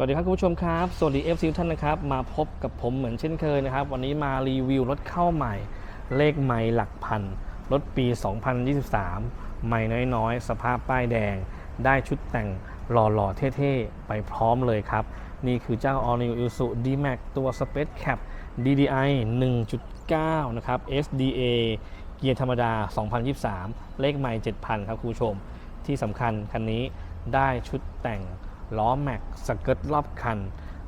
สวัสดีครับคุณผู้ชมครับ สวัสดี FC ทุกท่านนะครับ มาพบกับผมเหมือนเช่นเคยนะครับ วันนี้มารีวิวรถเข้าใหม่ เลขไม่หลักพัน รถปี 2023ไม่น้อยๆ สภาพป้ายแดง ได้ชุดแต่งหล่อๆ เท่ๆ ไปพร้อมเลยครับ นี่คือเจ้า All New Isuzu D-Max ตัว Space Cap DDI 1.9 นะครับ SDA เกียร์ธรรมดา 2023 เลขไม่ 7,000 ครับคุณผู้ชม ที่สำคัญคันนี้ได้ชุดแต่ง ล้อแม็กสเกิร์ตรอบคัน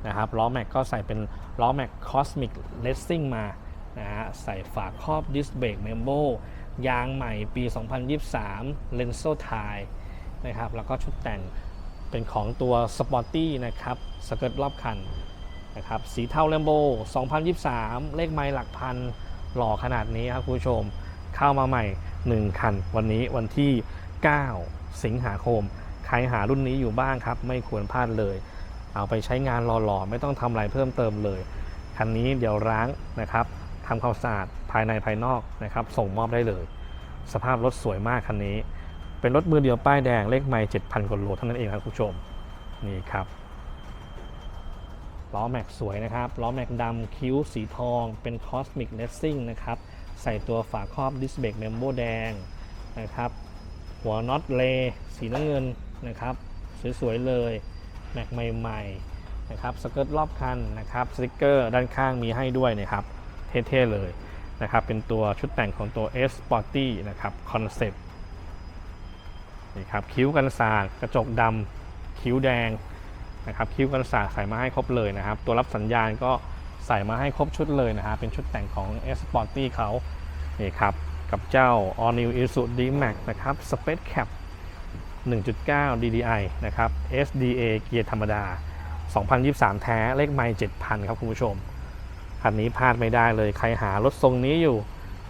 นะครับล้อแม็กก็ใส่เป็นล้อแม็กคอสมิกเลสซิ่งมานะฮะใส่ฝาครอบดิสเบรกเมมโบยางใหม่ปี 2023 เลนโซไทนะครับแล้วก็ชุดแต่งเป็นของตัวสปอร์ตี้นะครับสเกิร์ตรอบคันนะครับสีเทาแลมโบ2023 เลขไมล์หลักพันหล่อขนาดนี้ครับคุณผู้ชม เข้ามาใหม่ 1 คัน วันนี้วันที่ 9 สิงหาคม ครหารุ่นนี้อยู่บ้างครับ ไม่ควรพลาดเลย เอาไปใช้งานหล่อๆ ไม่ต้องทำอะไรเพิ่มเติมเลย คันนี้เดี๋ยวร้างนะครับทำความสะอาดภายในภายนอกนะครับ ส่งมอบได้เลย สภาพรถสวยมากคันนี้ เป็นรถมือเดียวป้ายแดงเลขไม่7,000กว่าโลเท่านั้นเองครับคุณผู้ชม นี่ครับล้อแม็กสวยนะครับ ล้อแม็กดำคิ้วสีทอง เป็นคอสมิกเลสซิ่งนะครับ ใส่ตัวฝาครอบดิสเบกเมมโบแดงนะครับ หัวน็อตเลสีน้ำเงิน นะครับสวยๆเลยแม็กใหม่ๆนะครับสเกิร์ตรอบคันนะครับสติกเกอร์ด้านข้างมีให้ด้วยนะครับเท่ๆเลยนะครับเป็นตัวชุดแต่งของตัว S Sporty นะครับคอนเซปต์นี่ครับคิ้วกันสาดกระจกดำคิ้วแดงนะครับคิ้วกันสาดใส่มาให้ครบเลยนะครับ ตัวรับสัญญาณก็ใส่มาให้ครบชุดเลยนะครับเป็นชุดแต่งของ S Sporty เขานี่ครับกับเจ้า All New Isuzu D-Max นะครับ Space Cap 1.9 DDI นะครับ SDA เกียร์ธรรมดา 2023 แท้เลขไมล์7,000 ครับคุณผู้ชม คันนี้พลาดไม่ได้เลยใครหารถทรงนี้อยู่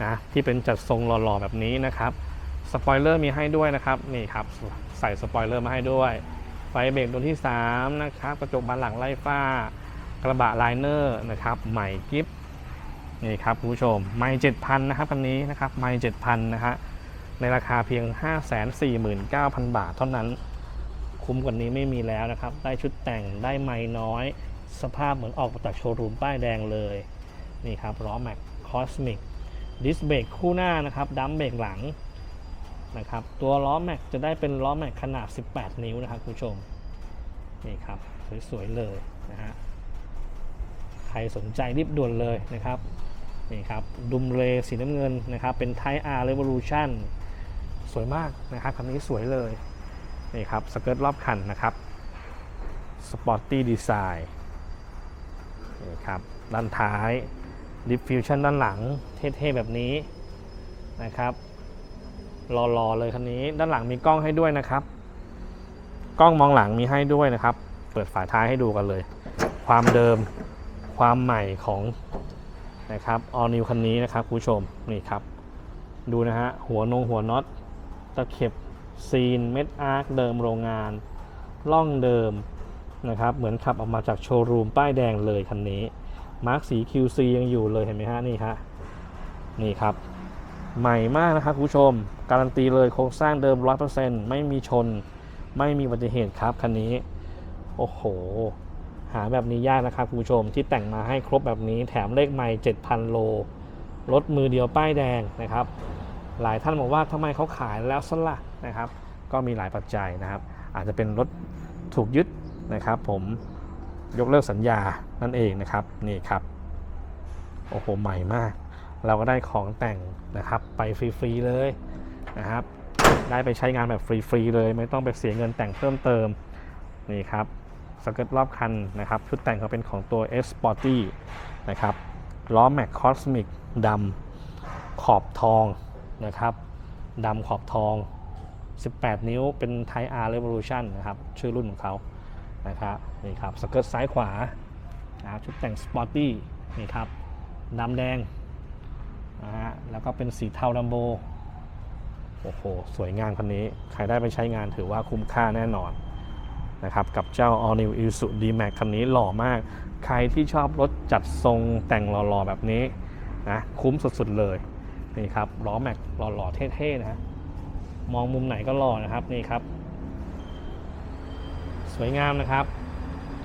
นะที่เป็นจัดทรงหล่อๆแบบนี้นะครับสปอยเลอร์มีให้ด้วยนะครับนี่ครับใส่สปอยเลอร์มาให้ด้วยไฟเบรกตัวที่ 3 นะครับ กระจกบานหลังไล่ฟ้ากระบะไลเนอร์นะครับ ใหม่กิฟนี่ครับคุณผู้ชม ไม่เจ็ดพันะครับคันนี้นะครับ ไม่เจ็ดพันนะฮะ ในราคาเพียง 5 4 9 0 0 0 บาทเท่านั้น คุ้มกว่านี้ไม่มีแล้วนะครับ ได้ชุดแต่งได้ไม่น้อย สภาพเหมือนออกมาจากโชว์รูมป้ายแดงเลย นี่ครับล้อแม็กคอสมิกดิสเบรกคู่หน้านะครับดัมเบรกหลังนะครับตัวล้อแม็กจะได้เป็นล้อแม็กขนาด 18 นิ้วนะครับคุณผู้ชม นี่ครับ สวยๆเลยนะฮะใครสนใจรีบด่วนเลยนะครับนี่ครับดุมเรสีน้ำเงินนะครับ เป็น Type R Revolution สวยมากนะครับคันนี้สวยเลยนี่ครับสเกิร์ตรอบคันนะครับ Sporty Design นี่ครับด้านท้าย Diffusion ด้านหลังเท่ๆแบบนี้นะครับรอๆเลยคันนี้ด้านหลังมีกล้องให้ด้วยนะครับ กล้องมองหลังมีให้ด้วยนะครับ เปิดฝาท้ายให้ดูกันเลย ความเดิมความใหม่ของนะครับ all new คันนี้นะครับคุณผู้ชมนี่ครับ ดูนะฮะหัวนงหัวน็อต ตะเข็บซีนเม็ดอาร์คเดิมโรงงานล่องเดิมนะครับเหมือนขับออกมาจากโชว์รูมป้ายแดงเลยคันนี้มาร์กสี QC ยังอยู่เลยเห็นไหมฮะนี่ฮะนี่ครับ ใหม่มากนะครับคุณผู้ชม การันตีเลยโครงสร้างเดิม 100%ไม่มีชน ไม่มีอุบัติเหตุครับคันนี้ โอ้โห หาแบบนี้ยากนะครับคุณผู้ชมที่แต่งมาให้ครบแบบนี้แถมเลขไม่ 7,000 โลรถมือเดียวป้ายแดงนะครับ หลายท่านบอกว่าทำไมเขาขายแล้วสละนะครับ ก็มีหลายปัจจัยนะครับ อาจจะเป็นรถถูกยึดนะครับ ผมยกเลิกสัญญานั่นเองนะครับนี่ครับโอ้โหใหม่มาก เราก็ได้ของแต่งนะครับไปฟรีๆเลยนะครับ ได้ไปใช้งานแบบฟรีๆเลย ไม่ต้องไปเสียเงินแต่งเพิ่มเติมนี่ครับสเกิร์ตรอบคันนะครับชุดแต่งเขาเป็นของตัว S Sporty นะครับล้อแม็กคอสมิกดำขอบทอง นะครับดำขอบทอง 18 นิ้วเป็น Type R Revolution นะครับ ชื่อรุ่นของเขานะครับนี่ครับสเกิร์ตซ้ายขวานะครับชุดแต่ง Sporty นี่ครับดำแดงนะฮะแล้วก็เป็นสีเทาดัมโบโอ้โห สวยงามคันนี้ ใครได้ไปใช้งานถือว่าคุ้มค่าแน่นอนนะครับกับเจ้า All New Isuzu D-Max คันนี้หล่อมาก ใครที่ชอบรถจัดทรงแต่งหล่อๆแบบนี้นะคุ้มสุดๆเลย นี่ครับล้อแม็กหล่อๆเท่ๆนะฮะมองมุมไหนก็หล่อนะครับนี่ครับ สวยงามนะครับ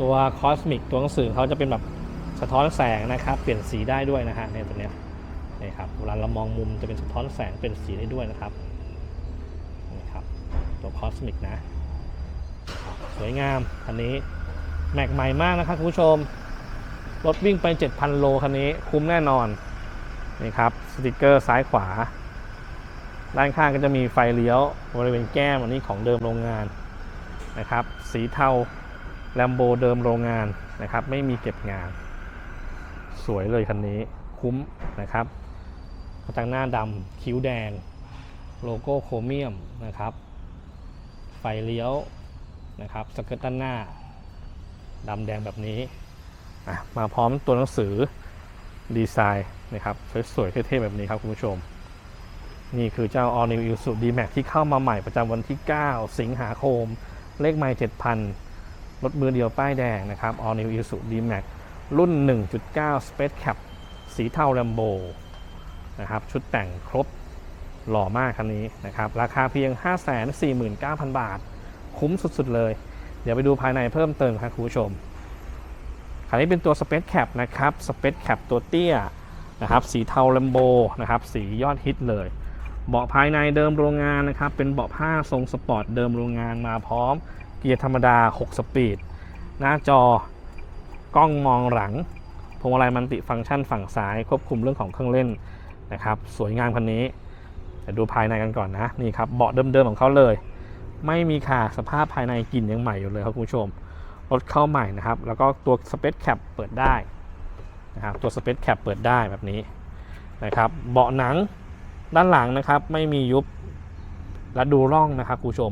ตัวคอสมิกตัวหนังสือเขาจะเป็นแบบสะท้อนแสงนะครับ เปลี่ยนสีได้ด้วยนะฮะในตัวเนี้ยนี่ครับเวลาเรามองมุมจะเป็นสะท้อนแสงเปลี่ยนสีได้ด้วยนะครับนี่ครับตัวคอสมิกนะสวยงามคันนี้แม็กใหม่มากนะครับคุณผู้ชมรถวิ่งไป 7,000 โลคันนี้คุ้มแน่นอนนี่ครับ สติกเกอร์ซ้ายขวา ด้านข้างก็จะมีไฟเลี้ยวบริเวณแก้มอันนี้ของเดิมโรงงานนะครับ สีเทาแลมโบเดิมโรงงานนะครับ ไม่มีเก็บงาน สวยเลยคันนี้คุ้มนะครับกระจังหน้าดำคิ้วแดง โลโก้โครเมียมนะครับ ไฟเลี้ยวนะครับสเกิร์ตด้านหน้าดำแดงแบบนี้ มาพร้อมตัวหนังสือดีไซน์ นะครับสวยๆเท่ๆแบบนี้ครับคุณผู้ชม นี่คือเจ้า All New Isuzu D-Max ที่เข้ามาใหม่ประจำวันที่ 9 สิงหาคม เลขไมล์7,000 รถมือเดียวป้ายแดงนะครับ All New Isuzu D-Max รุ่น 1.9 Space Cap สีเทา Lambo นะครับ ชุดแต่งครบหล่อมากคันนี้นะครับ ราคาเพียง 549,000 บาท คุ้มสุดๆเลย เดี๋ยวไปดูภายในเพิ่มเติมครับคุณผู้ชมคันนี้เป็นตัว Space Cap นะครับ Space Cap ตัวเตี้ย นะครับสีเทา Lambo นะครับสียอดฮิตเลย เบาะภายในเดิมโรงงานนะครับเป็นเบาะผ้าทรงสปอร์ตเดิมโรงงานมาพร้อม เกียร์ธรรมดา 6 สปีด หน้าจอกล้องมองหลังพวงมาลัยมันติฟังก์ชันฝั่งซ้ายควบคุมเรื่องของเครื่องเล่นนะครับสวยงามคันนี้เดี๋ยวดูภายในกันก่อนนะนี่ครับเบาะเดิมๆของเขาเลย ไม่มีขาดสภาพภายในกลิ่นยังใหม่อยู่เลยครับคุณผู้ชมรถเข้าใหม่นะครับ แล้วก็ตัวสเปซแคปเปิดได้ นะครับตัวสเปซแคปเปิดได้แบบนี้นะครับเบาะหนังด้านหลังนะครับไม่มียุบและดูร่องนะครับคุณผู้ชม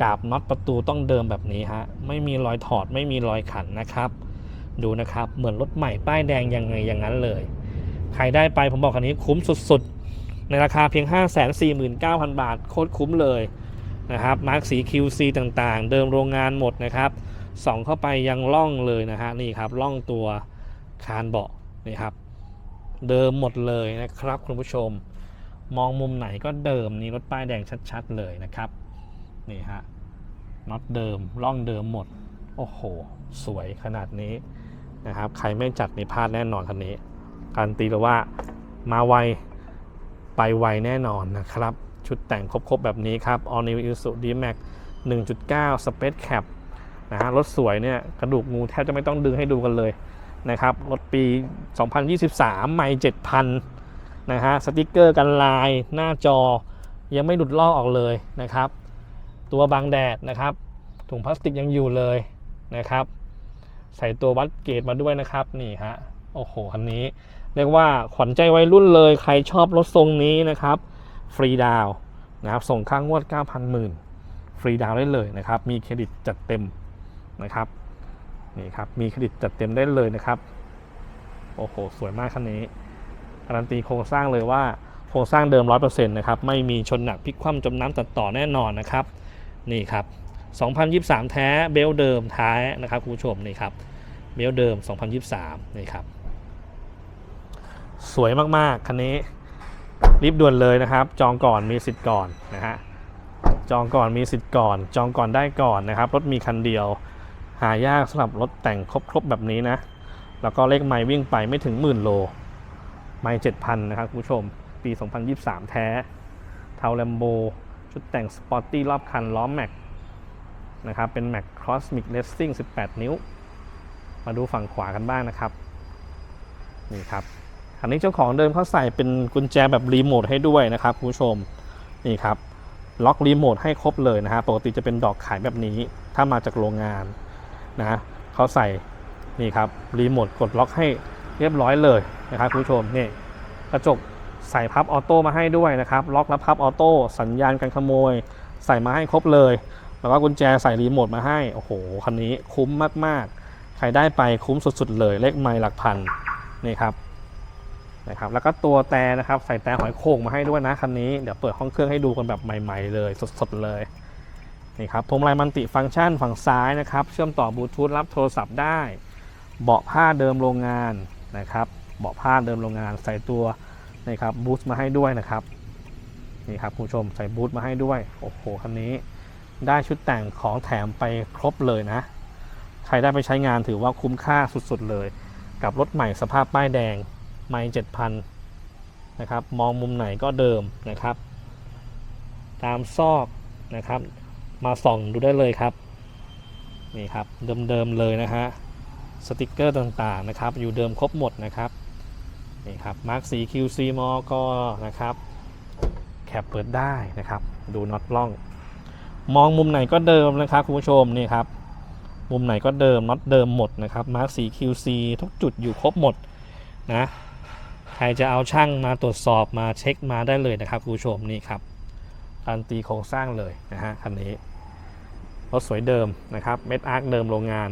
กาบน็อตประตูต้องเดิมแบบนี้ฮะไม่มีรอยถอดไม่มีรอยขันนะครับ ดูนะครับเหมือนรถใหม่ป้ายแดงยังไงอย่างนั้นเลย ใครได้ไปผมบอกคันนี้คุ้มสุดๆ ในราคาเพียง 549,000 บาทโคตรคุ้มเลยนะครับมาร์กสี QC ต่างๆ เดิมโรงงานหมดนะครับส่องเข้าไปยังล่องเลยนะฮะนี่ครับล่องตัว คานเบาะนี่ครับ เดิมหมดเลยนะครับคุณผู้ชม มองมุมไหนก็เดิมนี่รถป้ายแดงชัด ๆ เลยนะครับ นี่ฮะน็อตเดิมร่องเดิมหมด โอ้โห สวยขนาดนี้นะครับ ใครไม่จัดในพลาดแน่นอนคันนี้ การตีเลยว่ามาไวไปไวแน่นอนนะครับ ชุดแต่งครบ ๆ แบบนี้ครับ All New Isuzu D-Max 1.9 Space Cap นะฮะรถสวยเนี่ยกระดูกงูแทบจะไม่ต้องดึงให้ดูกันเลย นะครับรถปี 2023 ไม่7,000นะฮะสติกเกอร์กันลายหน้าจอยังไม่หลุดลอกออกเลยนะครับ ตัวบังแดดนะครับ ถุงพลาสติกยังอยู่เลยนะครับ ใส่ตัววัดเกรดมาด้วยนะครับนี่ฮะโอ้โหคันนี้ เรียกว่าขวัญใจวัยรุ่นเลยใครชอบรถทรงนี้นะครับ ฟรีดาวนะครับส่งค่างวด 9,000หมื่นฟรีดาวได้เลยนะครับ มีเครดิตจัดเต็มนะครับ นี่ครับ มีเครดิตจัดเต็มได้เลยนะครับ โอ้โห สวยมากคันนี้ การันตีโครงสร้างเลยว่าโครงสร้างเดิม 100%นะครับ ไม่มีชนหนักพลิกคว่ำจมน้ำตัดต่อแน่นอนนะครับ นี่ครับ 2023 แท้เบลเดิมท้ายนะครับคุณผู้ชมนี่ครับ เบลเดิม 2023 นี่ครับ สวยมากๆคันนี้รีบด่วนเลยนะครับ จองก่อนมีสิทธิ์ก่อนนะฮะจองก่อนมีสิทธิ์ก่อน จองก่อนได้ก่อนนะครับรถมีคันเดียว หายากสำหรับรถแต่งครบๆแบบนี้นะ แล้วก็เลขไมล์วิ่งไปไม่ถึงหมื่นโล ไม่เจ็ดพันนะครับคุณผู้ชม ปี 2023 แท้ เทาแลมโบ ชุดแต่งสปอร์ตี้รอบคันล้อมแม็กนะครับ เป็นแม็กครอสมิกเลสซิ่ง18 นิ้ว มาดูฝั่งขวากันบ้างนะครับ นี่ครับ อันนี้เจ้าของเดิมเขาใส่เป็นกุญแจแบบรีโมทให้ด้วยนะครับคุณผู้ชม นี่ครับล็อกรีโมทให้ครบเลยนะฮะ ปกติจะเป็นดอกขายแบบนี้ ถ้ามาจากโรงงาน นะเขาใส่นี่ครับรีโมทกดล็อกให้เรียบร้อยเลยนะครับคุณผู้ชมนี่กระจกใส่พับออโต้มาให้ด้วยนะครับล็อกและพับออโต้สัญญาณการขโมย ใส่มาให้ครบเลย แล้วก็กุญแจใส่รีโมทมาให้โอ้โหคันนี้คุ้มมากๆ ใครได้ไปคุ้มสุดๆ เลยเลขไม่หลักพันนี่ครับนะครับแล้วก็ตัวแต่นะครับใส่แต่หอยโข่งมาให้ด้วยนะคันนี้เดี๋ยวเปิดห้องเครื่องให้ดูกันแบบใหม่ ๆ เลยสดๆเลย นี่ครับพวงมาลัยมันติฟังก์ชันฝั่งซ้ายนะครับ เชื่อมต่อบลูทูธรับโทรศัพท์ได้ เบาะผ้าเดิมโรงงานนะครับ เบาะผ้าเดิมโรงงานใส่ตัวนะครับบูทมาให้ด้วยนะครับนี่ครับคุณผู้ชมใส่บูทมาให้ด้วยโอ้โหคันนี้ได้ชุดแต่งของแถมไปครบเลยนะ ใครได้ไปใช้งานถือว่าคุ้มค่าสุดๆเลย กับรถใหม่สภาพป้ายแดงไม่เจ็ดพันนะครับมองมุมไหนก็เดิมนะครับ ตามซอกนะครับ มาส่องดูได้เลยครับนี่ครับเดิมๆเลยนะฮะสติกเกอร์ต่างๆนะครับ อยู่เดิมครบหมดนะครับนี่ครับมาร์คสี QC มอก็นะครับแคปเปิดได้นะครับ ดูน็อตล่อง มองมุมไหนก็เดิมนะครับคุณผู้ชมนี่ครับมุมไหนก็เดิมน็อตเดิมหมดนะครับมาร์คสี QC ทุกจุดอยู่ครบหมดนะใครจะเอาช่างมาตรวจสอบมาเช็คมาได้เลยนะครับคุณผู้ชมนี่ครับการนตีโครงสร้างเลยนะฮะคันนี้ รถสวยเดิมนะครับเม็ดอาร์คเดิมโรงงาน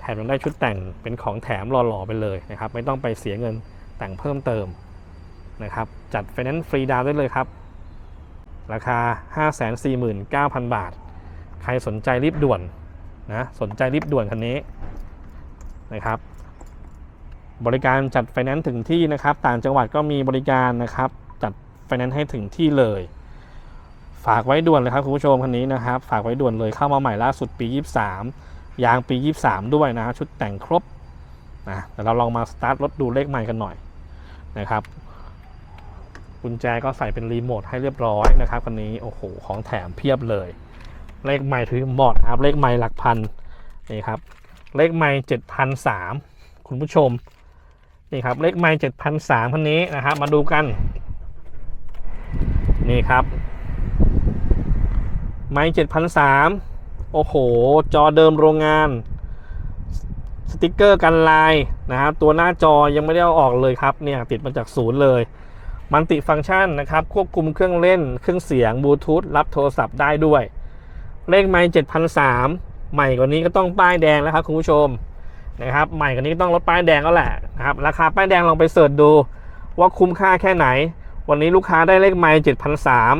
แถมยังได้ชุดแต่งเป็นของแถมหล่อๆไปเลยนะครับไม่ต้องไปเสียเงินแต่งเพิ่มเติมนะครับจัดไฟแนนซ์ฟรีดาวน์ได้เลยครับ ราคา 549,000 บาท ใครสนใจรีบด่วนนะสนใจรีบด่วนคันนี้นะครับบริการจัดไฟแนนซ์ถึงที่นะครับ ต่างจังหวัดก็มีบริการนะครับ จัดไฟแนนซ์ให้ถึงที่เลย ฝากไว้ด่วนเลยครับคุณผู้ชมคันนี้นะครับ ฝากไว้ด่วนเลยเข้ามาใหม่ล่าสุดปี 23 ยางปี 23 ด้วยนะชุดแต่งครบนะแต่เราลองมาสตาร์ทรถดูเลขใหม่กันหน่อยนะครับกุญแจก็ใส่เป็นรีโมทให้เรียบร้อยนะครับคันนี้โอ้โหของแถมเพียบเลย เลขใหม่ถือบอร์ดครับเลขใหม่หลักพันนี่ครับเลขใหม่เจ็ดพันสามคุณผู้ชมนี่ครับเลขใหม่เจ็ดพันสามคันนี้นะครับ มาดูกัน นี่ครับ ไม้เจ็ดพันสามโอ้โห จอเดิมโรงงาน สติกเกอร์กันลายนะครับ ตัวหน้าจอยังไม่ได้เอาออกเลยครับ เนี่ยติดมาจากศูนย์เลย มันติฟังก์ชันนะครับ ควบคุมเครื่องเล่น เครื่องเสียงบลูทูธ รับโทรศัพท์ได้ด้วย เลขไม่เจ็ดพันสามใหม่กว่านี้ก็ต้องป้ายแดงแล้วครับคุณผู้ชมนะครับ ใหม่กว่านี้ก็ต้องลดป้ายแดงแล้วแหละนะครับ ราคาป้ายแดงลองไปเสิร์ชดูว่าคุ้มค่าแค่ไหน วันนี้ลูกค้าได้เลขไม่เจ็ดพันสาม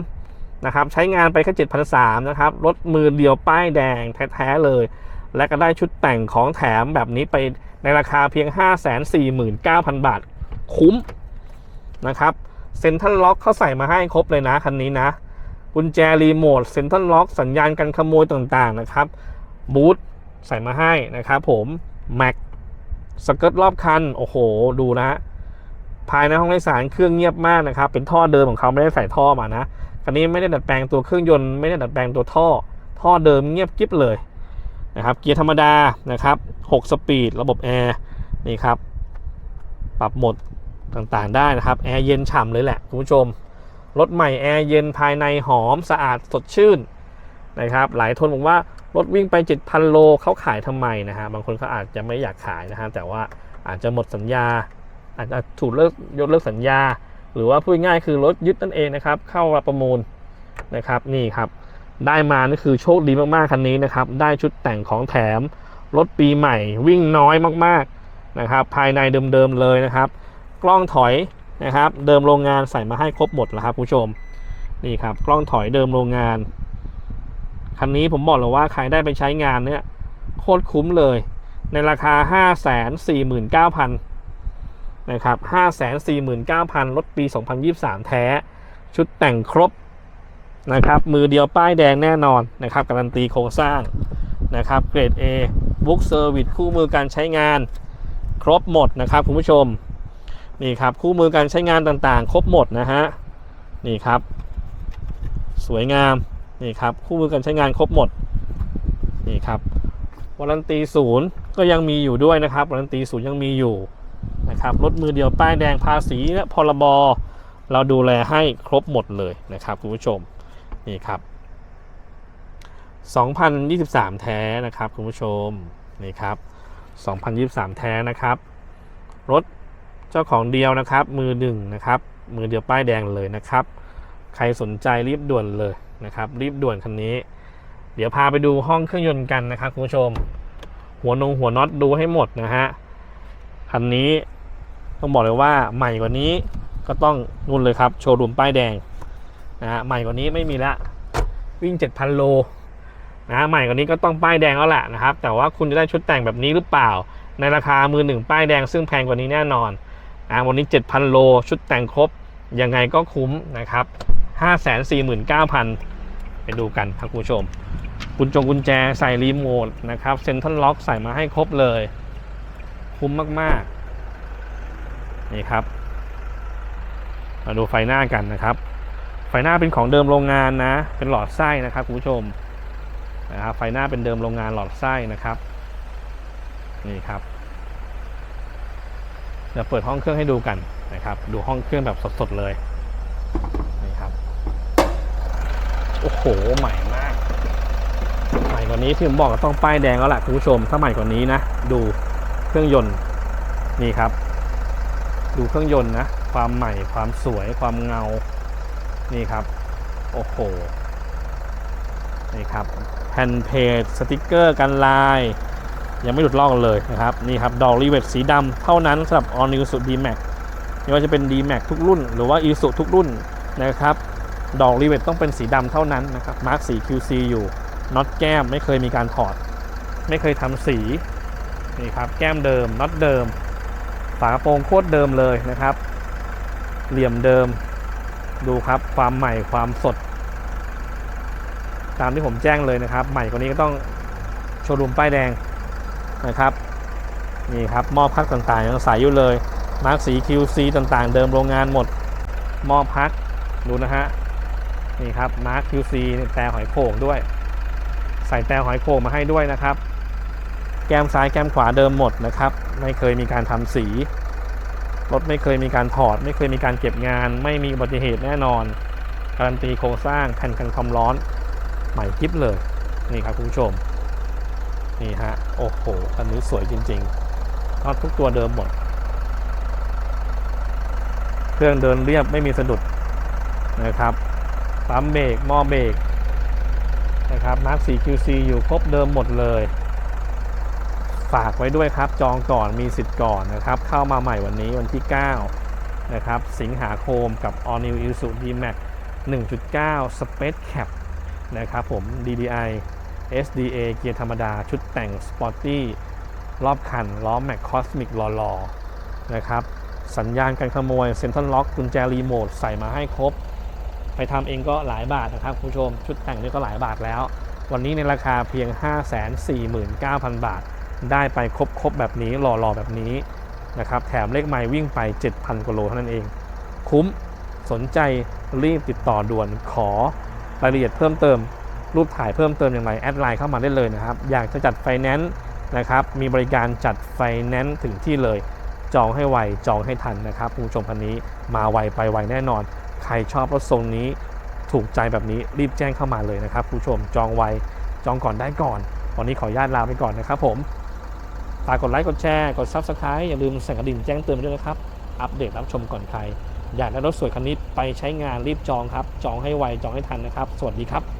นะครับใช้งานไปแค่เจ็ดพันสามนะครับรถมือเดียวป้ายแดงแท้ๆเลย และก็ได้ชุดแต่งของแถมแบบนี้ไปในราคาเพียง 549,000 บาทคุ้มนะครับเซ็นทรัลล็อกเขาใส่มาให้ครบเลยนะคันนี้นะกุญแจรีโมทเซ็นทรัลล็อกสัญญาณการขโมยต่างๆนะครับบูทใส่มาให้นะครับผมแม็กสเกิร์ตรอบคัน โอ้โห ดูนะ ภายในห้องโดยสารเครื่องเงียบมากนะครับ เป็นท่อเดิมของเขาไม่ได้ใส่ท่อมานะ คันนี้ไม่ได้ดัดแปลงตัวเครื่องยนต์ไม่ได้ดัดแปลงตัวท่อ ท่อเดิมเงียบกิ๊บเลยนะครับ เกียร์ธรรมดานะครับ6สปีดระบบแอร์นี่ครับ ปรับโหมดต่างๆได้นะครับ แอร์เย็นฉ่ำเลยแหละคุณผู้ชม รถใหม่แอร์เย็นภายในหอมสะอาดสดชื่นนะครับ หลายคนบอกว่ารถวิ่งไป 7,000 โลเขาขายทำไมนะฮะ บางคนเขาอาจจะไม่อยากขายนะฮะ แต่ว่าอาจจะหมดสัญญา อาจจะถูกเลิกยกเลิกสัญญา หรือว่าพูดง่ายคือรถยึดนั่นเองนะครับ เข้ารับประมูลนะครับนี่ครับได้มานี่คือโชคดีมากๆคันนี้นะครับ ได้ชุดแต่งของแถมรถปีใหม่วิ่งน้อยมากๆนะครับ ภายในเดิมๆเลยนะครับ กล้องถอยนะครับ เดิมโรงงานใส่มาให้ครบหมดแล้วครับผู้ชมนี่ครับ กล้องถอยเดิมโรงงานคันนี้ผมบอกเลยว่าใครได้ไปใช้งานเนี่ยโคตรคุ้มเลย ในราคา 549,000 นะครับ549,000รถปี 2023 แท้ ชุดแต่งครบนะครับมือเดียวป้ายแดงแน่นอนนะครับการันตีโครงสร้างนะครับเกรด A บุ๊กเซอร์วิสคู่มือการใช้งาน ครบหมดนะครับคุณผู้ชมนี่ครับคู่มือการใช้งานต่างๆ ครบหมดนะฮะนี่ครับ สวยงามนี่ครับคู่มือการใช้งานครบหมดนี่ครับวารันตีศูนย์ก็ยังมีอยู่ด้วยนะครับวารันตีศูนย์ยังมีอยู่ นะครับรถมือเดียวป้ายแดงภาษีและพรบเราดูแลให้ครบหมดเลยนะครับคุณผู้ชมนี่ครับ 2023 แท้นะครับคุณผู้ชมนี่ครับ 2023 แท้นะครับ รถเจ้าของเดียวนะครับ มือหนึ่งนะครับ มือเดียวป้ายแดงเลยนะครับ ใครสนใจรีบด่วนเลยนะครับ รีบด่วนคันนี้ เดี๋ยวพาไปดูห้องเครื่องยนต์กันนะครับคุณผู้ชม หัวนงหัวน็อตดูให้หมดนะฮะคันนี้ ต้องบอกเลยว่าใหม่กว่านี้ก็ต้องนุ่นเลยครับ โชว์รูมป้ายแดงนะฮะใหม่กว่านี้ไม่มีละวิ่ง 7,000 โลนะใหม่กว่านี้ก็ต้องป้ายแดงแล้วแหละนะครับ แต่ว่าคุณจะได้ชุดแต่งแบบนี้หรือเปล่า ในราคามือหนึ่งป้ายแดงซึ่งแพงกว่านี้แน่นอนนะวันนี้ 7,000 โล ชุดแต่งครบ ยังไงก็คุ้มนะครับ 549,000 ไปดูกันครับคุณผู้ชม กุญจงกุญแจใส่รีโมทนะครับเซ็นทรัลล็อกใส่มาให้ครบเลย คุ้มมาก ๆ นี่ครับ มาดูไฟหน้ากันนะครับ ไฟหน้าเป็นของเดิมโรงงานนะ เป็นหลอดไส้นะครับคุณผู้ชมนะครับไฟหน้าเป็นเดิมโรงงานหลอดไส้นะครับ นี่ครับเดี๋ยวเปิดห้องเครื่องให้ดูกันนะครับ ดูห้องเครื่องแบบสดๆเลยนี่ครับโอ้โหใหม่มากใหม่กว่านี้ที่ผมบอกก็ต้องป้ายแดงแล้วล่ะคุณผู้ชมถ้าใหม่กว่านี้นะ ดูเครื่องยนต์นี่ครับ ดูเครื่องยนต์นะ ความใหม่ความสวยความเงา นี่ครับ โอ้โห นี่ครับแผ่นเพจสติกเกอร์กันลาย ยังไม่หลุดลอกเลยนะครับ นี่ครับ ดอกรีเวทสีดำเท่านั้นสำหรับ All New สุด D-Max ไม่ว่าจะเป็น D-Max ทุกรุ่น หรือว่า i s u ทุกรุ่นนะครับ ดอกรีเวทต้องเป็นสีดำเท่านั้นนะครับ มาร์กสี QC อยู่น็อตแก้มไม่เคยมีการถอด ไม่เคยทำสี นี่ครับ แก้มเดิมน็อตเดิม ฝากระโปรงโคตรเดิมเลยนะครับ เหลี่ยมเดิมดูครับความใหม่ความสด ตามที่ผมแจ้งเลยนะครับ ใหม่กว่านี้ก็ต้องโชว์รูมป้ายแดงนะครับนี่ครับม้อพักต่างๆยังใสอยู่เลยมาร์กสี QC ต่างๆ เดิมโรงงานหมดม้อพักดูนะฮะนี่ครับมาร์ก QC เนี่ยแต่หอยโข่งด้วย ใส่แต่หอยโข่งมาให้ด้วยนะครับ แก้มซ้ายแก้มขวาเดิมหมดนะครับ ไม่เคยมีการทำสีรถไม่เคยมีการถอด ไม่เคยมีการเก็บงาน ไม่มีอุบัติเหตุแน่นอน การันตีโครงสร้างแผ่นกันความร้อนใหม่กิฟเลยนี่ครับคุณผู้ชม นี่ฮะโอ้โหคันนี้สวยจริงๆน็อตทุกตัวเดิมหมด เครื่องเดินเรียบไม่มีสะดุดนะครับปั๊มเบรกหม้อเบรกนะครับมาร์ค 4QC อยู่ครบเดิมหมดเลย ฝากไว้ด้วยครับ จองก่อนมีสิทธิ์ก่อนนะครับ เข้ามาใหม่วันนี้วันที่ 9 นะครับ สิงหาคมกับ All New Isuzu D-Max 1.9 Space Cap นะครับผม DDI SDA เกียร์ธรรมดาชุดแต่ง Sporty รอบคัน ล้อแม็กคอสมิกหล่อๆนะครับ สัญญาณการขโมยเซ็นทรัลล็อกกุญแจรีโมทใส่มาให้ครบ ไปทำเองก็หลายบาทนะครับ คุณผู้ชม ชุดแต่งนี่ก็หลายบาทแล้ว วันนี้ในราคาเพียง 549,000 บาท ได้ไปครบครบแบบนี้หล่อๆแบบนี้นะครับแถมเลขไมล์วิ่งไป 7,000กว่าโลเท่านั้นเอง คุ้มสนใจรีบติดต่อด่วนขอรายละเอียดเพิ่มเติม รูปถ่ายเพิ่มเติมอย่างไรแอดไลน์เข้ามาได้เลยนะครับ อยากจะจัดไฟแนนซ์นะครับมีบริการจัดไฟแนนซ์ถึงที่เลย จองให้ไวจองให้ทันนะครับคุณผู้ชมพันนี้มาไวไปไวแน่นอน ใครชอบรถทรงนี้ถูกใจแบบนี้รีบแจ้งเข้ามาเลยนะครับคุณผู้ชมจองไวจองก่อนได้ก่อน วันนี้ขออนุญาตลาไปก่อนนะครับผม ฝากกดไลค์ กดแชร์ กด Subscribe อย่าลืมสั่นกระดิ่งแจ้งเตือนไปด้วยนะครับ อัปเดตรับชมก่อนใคร อยากได้รถสวยคันนี้ไปใช้งานรีบจองครับ จองให้ไว จองให้ทันนะครับ สวัสดีครับ